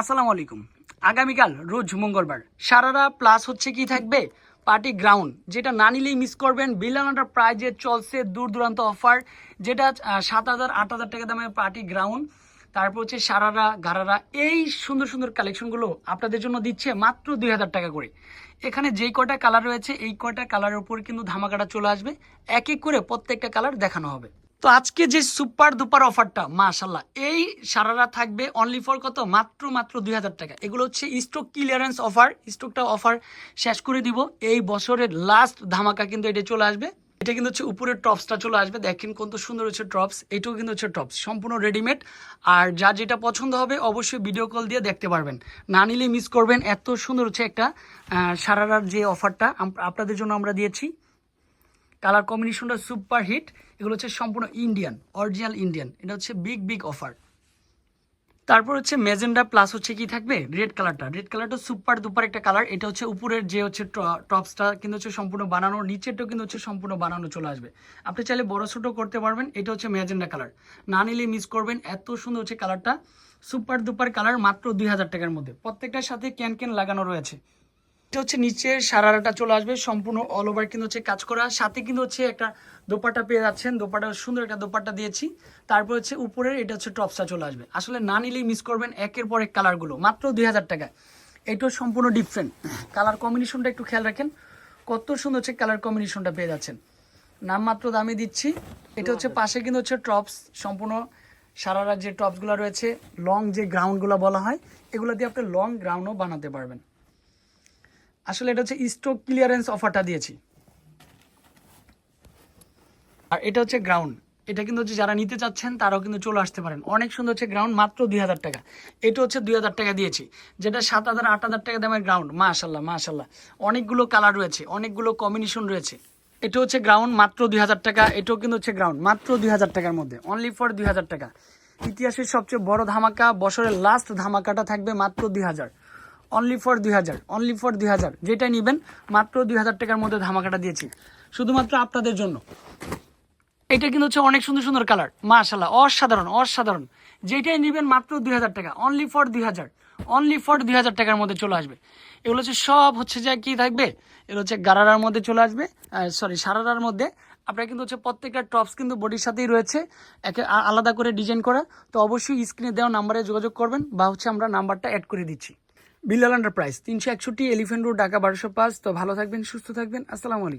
আসসালামু আলাইকুম। আগামীকাল রোজ মঙ্গলবার। সারারা প্লাস হচ্ছে কি থাকবে? পার্টি গ্রাউন্ড যেটা না নিলেই মিস করবেন। বিলিয়নার প্রাইজে চলছে দূর দূরান্ত অফার যেটা সাত হাজার, আট হাজার টাকা দামে পার্টি গ্রাউন্ড তারপর হচ্ছে সারারা গারারা এই সুন্দর সুন্দর কালেকশনগুলো আপনাদের জন্য দিচ্ছে মাত্র দুই হাজার টাকা করে। এখানে যেই কটা কালার রয়েছে, এই কটা কালারের উপর কিন্তু ধামাকাটা চলে আসবে। এক এক করে প্রত্যেকটা কালার দেখানো হবে। তো আজকে যে সুপার দুপার অফারটা মাশাল্লাহ এই সারারা থাকবে অনলি ফর কত? মাত্র মাত্র দুই হাজার টাকা। এগুলো হচ্ছে স্টক ক্লিয়ারেন্স অফার স্টকটা অফার শেষ করে দিব। এই বছরের লাস্ট ধামাকা কিন্তু এটা চলে আসবে। এটা কিন্তু হচ্ছে উপরের টপসটা চলে আসবে। দেখেন কত সুন্দর হচ্ছে টপস এটাও কিন্তু হচ্ছে টপস সম্পূর্ণ রেডিমেড আর যার যেটা পছন্দ হবে, অবশ্যই ভিডিও কল দিয়ে দেখতে পারবেন। না নিলে মিস করবেন। এত সুন্দর হচ্ছে একটা সারারার যে অফারটা আপনাদের জন্য আমরা দিয়েছি। কালার কম্বিনেশনটা সুপার হিট এগুলো হচ্ছে সম্পূর্ণ ইন্ডিয়ান অরিজিনাল ইন্ডিয়ান এটা হচ্ছে বিগ বিগ অফার তারপর হচ্ছে মেজেন্ডা প্লাস হচ্ছে কি থাকবে? রেড কালারটা রেড কালারটা সুপার দুপার একটা কালার এটা হচ্ছে উপরের যে হচ্ছে টপসটা কিন্তু হচ্ছে সম্পূর্ণ বানানো, নিচেরটাও কিন্তু হচ্ছে সম্পূর্ণ বানানো চলে আসবে। আপনি চাইলে বড় ছোটো করতে পারবেন, এটা হচ্ছে মেজেন্ডা কালার না নিলে মিস করবেন, এত সুন্দর হচ্ছে কালারটা সুপার দুপার কালার মাত্র দুই হাজার টাকার মধ্যে। প্রত্যেকটার সাথে ক্যান ক্যান লাগানো রয়েছে। এটা হচ্ছে নিচে সারারাটা চলে আসবে, সম্পূর্ণ অল ওভার কিন্তু হচ্ছে কাজ করা। সাথে কিন্তু হচ্ছে একটা দোপাট্টা পেয়ে যাচ্ছেন দোপাটা সুন্দর একটা দোপাট্টা দিয়েছি। তারপর হচ্ছে উপরের এটা হচ্ছে টপসটা চলে আসবে। আসলে না নিলেই মিস করবেন একের পর এক কালারগুলো মাত্র দুই হাজার টাকা। এটাও সম্পূর্ণ ডিফারেন্ট কালার কম্বিনেশনটা একটু খেয়াল রাখেন, কত সুন্দর হচ্ছে কালার কম্বিনেশনটা পেয়ে যাচ্ছেন। নামমাত্র দামে দিচ্ছি। এটা হচ্ছে পাশে কিন্তু হচ্ছে টপস সম্পূর্ণ সারারা যে টপসগুলো রয়েছে লং যে গ্রাউন্ডগুলো বলা হয়, এগুলো দিয়ে আপনি লং গ্রাউন্ডও বানাতে পারবেন। আসলে এটা হচ্ছে স্টক ক্লিয়ারেন্স অফারটা দিয়েছি। আর এটা হচ্ছে গ্রাউন্ড এটা কিন্তু হচ্ছে যারা নিতে চাচ্ছেন, তারাও কিন্তু চলে আসতে পারেন। অনেক সুন্দর হচ্ছে গ্রাউন্ড মাত্র দুই হাজার টাকা। এটা হচ্ছে দুই হাজার টাকা দিয়েছি, যেটা সাত হাজার, আট হাজার টাকা দামের গ্রাউন্ড মাশাল্লাহ মাশাল্লাহ অনেকগুলো কালার রয়েছে, অনেকগুলো কম্বিনেশন রয়েছে। এটা হচ্ছে গ্রাউন্ড মাত্র দুই হাজার টাকা। এটাও কিন্তু হচ্ছে গ্রাউন্ড মাত্র দুই হাজার টাকার মধ্যে। অনলি ফর দুই হাজার টাকা। ইতিহাসের সবচেয়ে বড় ধামাকা, বছরের লাস্ট ধামাকাটা থাকবে মাত্র দুই হাজার। অনলি ফর দুই হাজার অনলি ফর দুই হাজার। যেটা নেবেন, মাত্র দুই হাজার টাকার মধ্যে ধামাকাটা দিয়েছি। শুধুমাত্র আপনাদের জন্য। এটা কিন্তু হচ্ছে অনেক সুন্দর সুন্দর কালার। মাশাল্লাহ অসাধারণ অসাধারণ। যেটাই নেবেন মাত্র দুই হাজার টাকা। অনলি ফর দুই হাজার অনলি ফর দুই হাজার টাকার মধ্যে চলে আসবে। এগুলো হচ্ছে সব হচ্ছে যে কি থাকবে? এগুলো হচ্ছে গারারার মধ্যে চলে আসবে। সরি সারারার মধ্যে। আপনার কিন্তু হচ্ছে প্রত্যেকটা টপস কিন্তু বডির সাথেই রয়েছে। একে আলাদা করে ডিজাইন করা। তো অবশ্যই স্ক্রিনে দেওয়া নাম্বারে যোগাযোগ করবেন বা হচ্ছে আমরা নাম্বারটা অ্যাড করে দিচ্ছি। বিল্লাল প্রাইস তিনশো একষট্টি এলিফেন্ট রোড ঢাকা, বারোশো পাঁচ। তো ভালো থাকবেন, সুস্থ থাকবেন। আসসালামু আলাইকুম।